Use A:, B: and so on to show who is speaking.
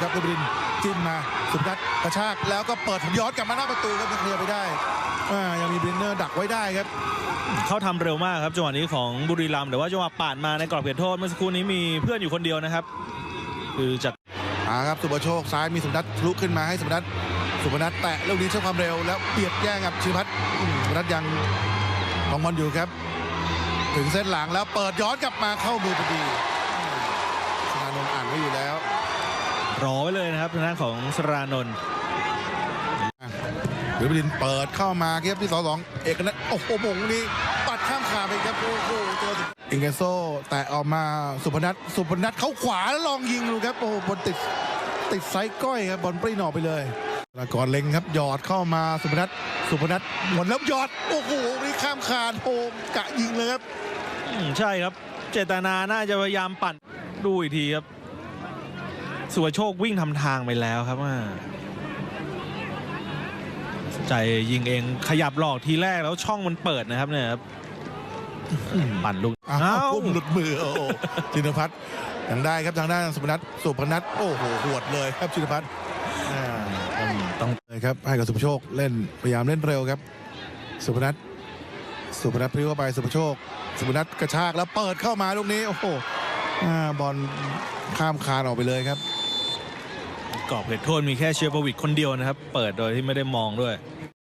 A: ครับกบินจิ้มมาสุพนัทกระชากแล้วก็เปิดย้อนกลับมาหน้าประตูครับเคลียร์ไปได้อ่ายังมีบรินเนอร์ดักไว้ได้ครับ
B: เขาทำเร็วมากครับจังหวะนี้ของบุรีรัมย์แต่ว่าจังหวะปาดมาในกรอบเขตโทษเมื่อสักครู่นี้มีเพื่อนอยู่คนเดียวนะครับ คือจัด
A: อ่าครับสุประโชคซ้ายมีสุพนัททะลุขึ้นมาให้สุพนัทสุพนัทแตะลูกนี้ใช้ความเร็วแล้วเบียดแย่งกับชิพัฒน์อืมสุพนัทยังของบอลอยู่ครับ ถึงเส้นหลังแล้วเปิดย้อนกลับมาเข้ามือพอดี
B: รอไว้เลยนะครับทางด้านของสรานนท์
A: หรือบดินเปิดเข้ามาครับที่สองสองเอกนัทโอ้โหมงนี้ปัดข้ามขาไปครับโอ้โหเจออิงเกโซแตะออกมาสุพนัทสุพนัทเข้าขวาแล้วลองยิงดูครับโอ้โหบอลติดติดไซส์ก้อยครับบอลปรีนออกไปเลยแล้วก่อนเล็งครับหยอดเข้ามาสุพนัทสุพนัทหมดแล้วหยอดโอ้โหนี่ข้ามคานโอมกะยิงเลยครับ
B: อืมใช่ครับ เจตนาน่าจะพยายามปั่นดูอีกทีครับ สุวโชควิ่งทำทางไปแล้วครับว่าใจยิงเองขยับหลอกทีแรกแล้วช่องมันเปิดนะครับเนี่ยครับปั่นลูก
A: อ้าว
B: อ้าว
A: พุ่มหลุดมือโอ้โหชินพัฒน์ยังได้ครับทางด้านสุพนัทสุพนัทโอ้โหหวดเลยครับชินพัฒน์อ่า
B: ต้องต้อง
A: เลยครับให้กับสุภโชคเล่นพยายามเล่นเร็วครับ สุพนัทสุพนัทพลิ้วเข้าไปสุภโชค สุพนัทกระชากแล้วเปิดเข้ามาลูกนี้โอ้โหอ่าบอลข้ามคานออกไปเลยครับ
B: กรอบเขตโทษมีแค่เชียร์ประวิทคนเดียวนะครับ เปิดโดยที่ไม่ได้มองด้วย